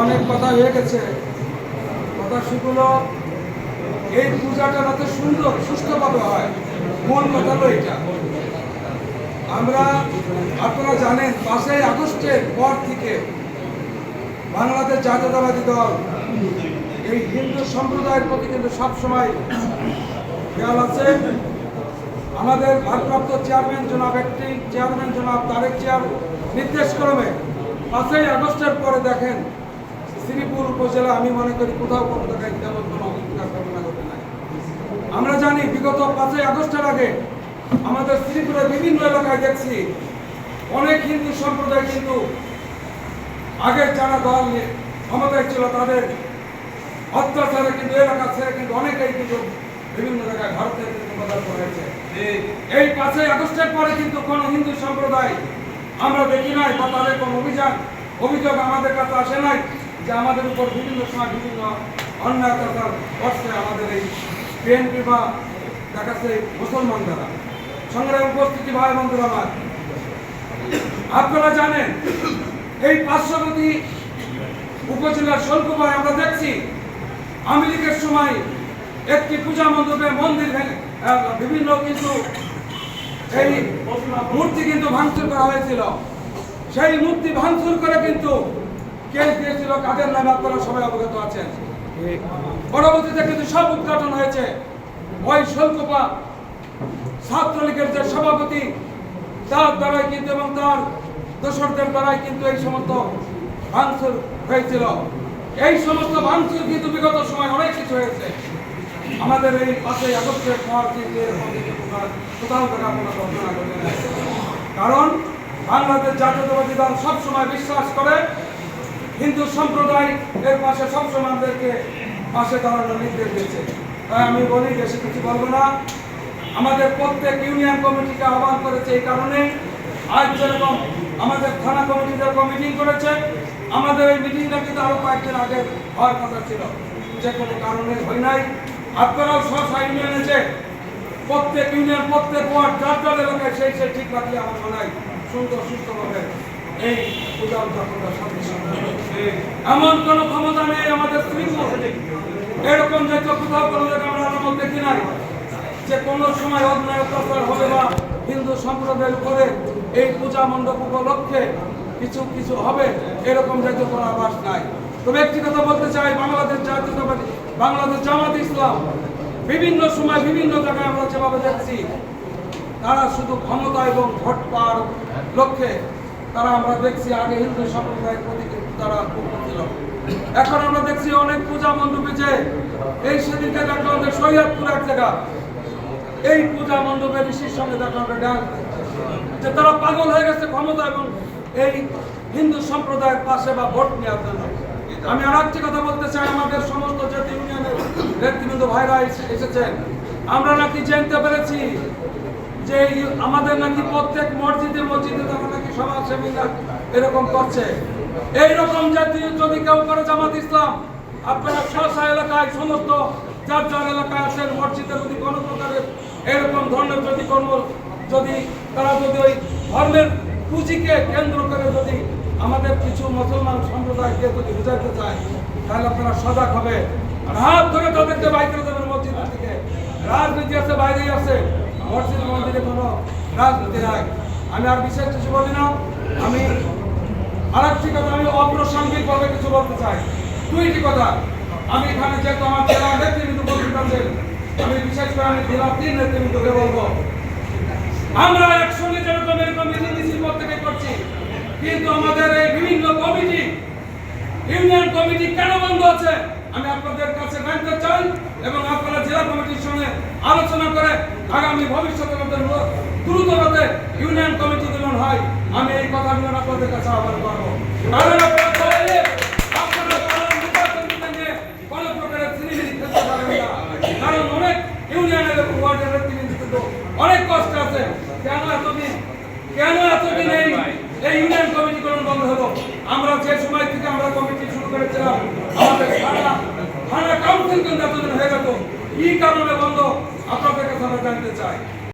অনেক কথা হয়ে গেছে। কথা সেগুলো এই পূজাটা যাতে সুন্দর সুস্থভাবে হয়, মূল কথা হলো এটা। আমরা আপনারা জানেন, পাঁচই আগস্টের পর থেকে বাংলাদেশ জাতীয়তাবাদী দল, এই হিন্দু সম্প্রদায়ের প্রতি কিন্তু সবসময় খেয়াল আছে। আমাদের ভারপ্রাপ্ত চেয়ারম্যান জনাব, একটি চেয়ারম্যান জনাব, তারেক চেয়ার নির্দেশ ক্রমে পাঁচই আগস্টের পরে দেখেন শ্রীপুর উপজেলা আমি মনে করি কোথাও কোনো জায়গায় তেমন কোনো অবস্থার ঘটনা ঘটে নাই। আমরা জানি বিগত পাঁচই আগস্টের আগে আমাদের শ্রীপুরের বিভিন্ন এলাকায় দেখছি, অনেক হিন্দু সম্প্রদায় কিন্তু আগের যারা দল ক্ষমতায় ছিল তাদের অত্যাচারে কিন্তু এলাকা ছেড়ে কিন্তু অনেকেই কিন্তু বিভিন্ন জায়গায় ভারতের কিন্তু পদার্থ হয়েছে এই পাঁচই আগস্টের পরে কিন্তু কোনো হিন্দু সম্প্রদায় আমরা দেখি নাই বা তাদের কোনো অভিযান, অভিযোগ আমাদের কাছে আসে নাই। যে আমাদের উপর বিভিন্ন সময় বিভিন্ন অন্যায় অত্যাচার আমাদের এই বিএনপি বা দেখাচ্ছে মুসলমান দ্বারা সংগ্রামে উপস্থিতি ভাই বন্ধুরা আমার। আপনারা জানেন, এই পার্শ্ববর্তী উপজেলার শোলকুপায় আমরা দেখছি লীগের সময় একটি পূজা মণ্ডপে মন্দির বিভিন্ন কিন্তু এই মূর্তি কিন্তু ভাঙচুর করা হয়েছিল। সেই মূর্তি ভাঙচুর করে কিন্তু কেস দিয়েছিল, কাদের নামে আপনারা সবাই অবগত আছেন? পরবর্তীতে কিন্তু সব উদ্ঘাটন হয়েছে। ওই শোলকুপা, ছাত্রলীগের যে সভাপতি, তার দ্বারাই কিন্তু এবং তার দোসরদের দ্বারাই কিন্তু এই সমস্ত ভাঙচুর হয়েছিল। এই সমস্ত ভাঙচুর কিন্তু বিগত সময় অনেক কিছু হয়েছে। আমাদের এই পাঁচই আগস্টের পর কিন্তু এরকম কোথাও থেকে ঘটনা ঘটে নাই। কারণ বাংলাদেশ জাতীয়তাবাদী দল সবসময় বিশ্বাস করে হিন্দু সম্প্রদায় এর পাশে সবসময় আমাদেরকে পাশে দাঁড়ানোর নির্দেশ দিয়েছে। তাই আমি বলি, বেশি কিছু বলব না। আমাদের প্রত্যেক ইউনিয়ন কমিটিকে আহ্বান করেছে এই কারণেই আজ যেরকম আমাদের থানা কমিটি যেরকম মিটিং করেছে, আমাদের এই মিটিংটা কিন্তু আরও কয়েকদিন আগে হওয়ার কথা ছিল। যে কোনো কারণে হয় নাই। আপনারাও স্ব ইউনিয়ন আছে প্রত্যেক ইউনিয়ন, প্রত্যেক ওয়ার্ড, যার যার এলাকায় সেই সেই ঠিক রাখলে আমার মনে হয় সুন্দর, সুস্থভাবে এমন কোন ক্ষমতা নেই আমাদের শ্রীপুর এরকম যে কোথাও কোনো আমরা আলামত দেখি নাই। যে কোনো সময় অন্যায় হবে বা হিন্দু সম্প্রদায়ের উপরে এই পূজা মণ্ডপ উপলক্ষে কিছু কিছু হবে, এরকম জাতীয় কোনো আভাস নাই। একটি কথা বলতে চাই, বাংলাদেশ জাতীয়তাবাদী, বাংলাদেশ জামাত ইসলাম, বিভিন্ন সময় বিভিন্ন জায়গায় আমরা যেভাবে দেখছি, তারা শুধু ক্ষমতা এবং ভোট পাওয়ার লক্ষ্যে তারা আমরা দেখছি আগে হিন্দু সম্প্রদায়ের প্রতি কিন্তু তারা ছিল এখন আমরা দেখছি অনেক পূজা মণ্ডপে যে এই সেদিনকে দেখলাম যে সৈয়দপুর এক জায়গা। এই পূজা মণ্ডপে ঋষির সঙ্গে দেখলাম যে ডান্স। যে তারা পাগল হয়ে গেছে ক্ষমতা এবং এই হিন্দু সম্প্রদায়ের পাশে বা ভোট নেওয়ার জন্য। আমি আর একটি কথা বলতে চাই, আমাদের সমস্ত জাতি ইউনিয়নের নেতৃবৃন্দ ভাইরা এসেছেন। আমরা নাকি জানতে পেরেছি যে আমাদের নাকি প্রত্যেক মসজিদে মসজিদে তারা নাকি সমাজসেবীরা এরকম করছে। এইরকম জাতি যদি কেউ করে জামাত ইসলাম, আপনারা স্বশা এলাকায় সমস্ত যার যার এলাকায় আছেন মসজিদে যদি কোনো প্রকারের এরকম ধরনের যদি কর্ম যদি তারা যদি ওই ধর্মের পুঁজিকে কেন্দ্র করে যদি আমাদের কিছু মুসলমান সম্প্রদায়কে যদি বুঝাইতে চায়, তাহলে আপনারা সজাগ হবে। আর হাত ধরে তাদেরকে বাইক করে দেবেন মসজিদ থেকে। রাজনীতি আছে, বাইরেই আছে। মসজিদ মন্দিরে কোনো রাজনীতি নাই। আমি আর বিশেষ কিছু বলি না। আমি আর একটি কথা, আমি অপ্রাসঙ্গিক ভাবে কিছু বলতে চাই। দুইটি কথা। আমি এখানে যেহেতু আমার জেলা নেতৃবৃন্দ বলতে আছেন, আমি বিশেষ করে আমি জেলা তিন নেতৃবৃন্দকে বলব। আমরা একসঙ্গে যেরকম এরকম মিছিল মিছিল প্রত্যেকে করছি, কিন্তু আমাদের এই বিভিন্ন কমিটি, ইউনিয়ন কমিটি কেন বন্ধ আমি আপনাদের কাছে জানতে চাই এবং আপনারা জেলা কমিটির সঙ্গে আলোচনা করে আগামী ভবিষ্যতে দ্রুতভাবে ইউনিয়ন কমিটি গঠন হয়, আমি এই কথাগুলো আপনাদের কাছে আহ্বান করব। কারণ প্রকারের অনেক কষ্ট কেন এতদিন এই ইউনিয়ন কমিটি গঠন বন্ধ হলো? আমরা যে সময় থেকে আমরা কমিটি শুরু করেছিলাম আমাদের থানা কি কারণে বন্ধ আপনাদের কাছে আমরা জানতে চাই